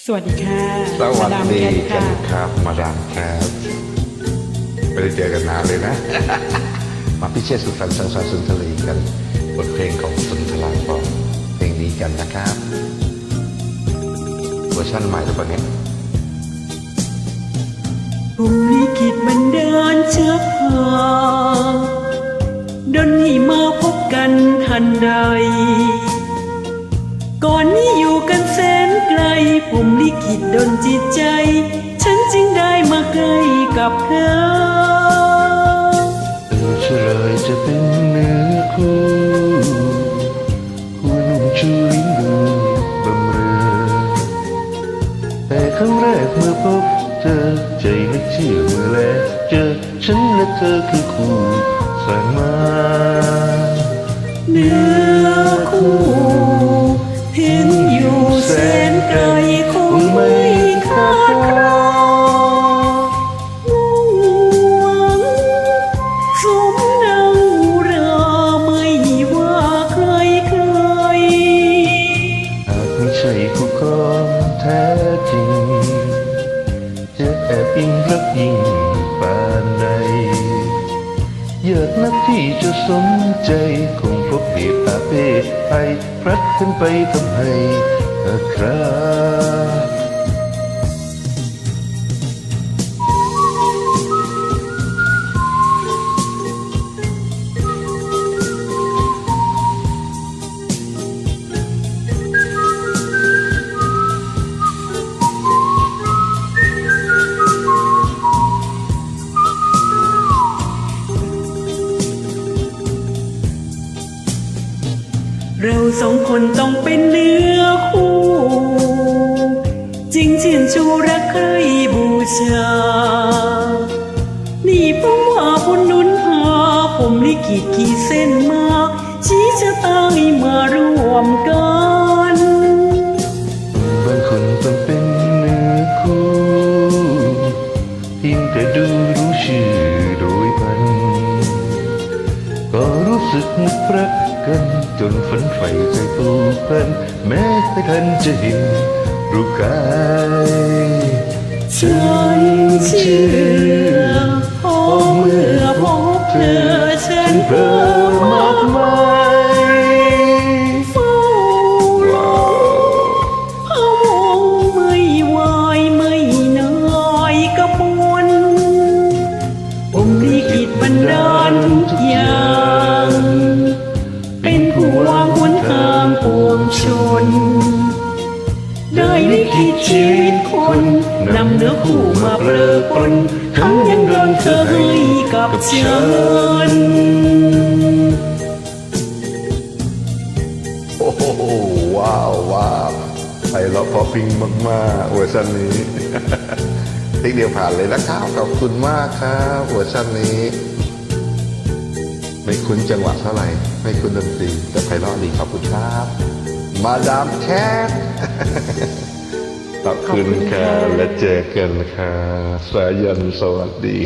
สวัสดีค่ะ สวัสมาามดีแคทกัค่ะนครับ มาดามแคทไม่ได้เจอกันนานเลยนะ มาพิเชษสุขสันต์สังสรรค์สุนทรีกัน บทเพลงของสุนทราพรเพลงนี้กันนะครับเวอร์ชันใหม่หรือเปล่าเนี่ยผมลิขิตมันเดิน ขิตดนจิตใจ ฉันจึงได้มาใกล้กับเธอเออเฉลยจะเป็นเนื้อคู่คู่นุ่มชูลิ้นดูบำเรอแต่ครั้งแรกเมื่อพบเธอใจไม่เชื่อเมื่อแลเจอฉันและเธอคือคู่สร้างมาู้คนแท้จริง จะแอบอิงรักยิ่งปานใดเยอกนักที่จะสมใจ คงพบเหตุอาเพศภัยพลัดขึ้นไปทำให้อาครา เราสองคนต้องเป็นเนื้อคู่ จริงชื่นชูรักใครบูชา นี่ผมว่าบุญหนุนพาผมลิขิตขีดเส้นมา ชี้ชะตาให้มาร่วมกันบางคนต้องเป็นเนื้อคู่เพียงแต่ดูรู้ชื่อโดยพัน ก็รู้สึกรัก กันจนฝันใฝ่ใจผูกพันแม้ไม่ทันจะเห็นรูปกายฉันเชื่อพอเมื่อพบเธอ วางหนทางปวงชน ได้ลิขิตชีวิตคนนำเนื้อคู่มาเปรอปนทั้งยังเดินเธอให้กับฉันโอ้โหว้าวว้าวไพเราพอพิงมากๆเวอร์ชันนี้ติ๊กเดียวผ่านเลยนะครับขอบคุณมากครับเวอร์ชันนี้ ไม่คุ้นจังหวะเท่าไหร่ ไม่คุ้นดนตรี แต่ไพเราะดีขอบคุณครับ มาดามแคทขอบคุณค่ะและเจอกันค่ะสายันสวัสดี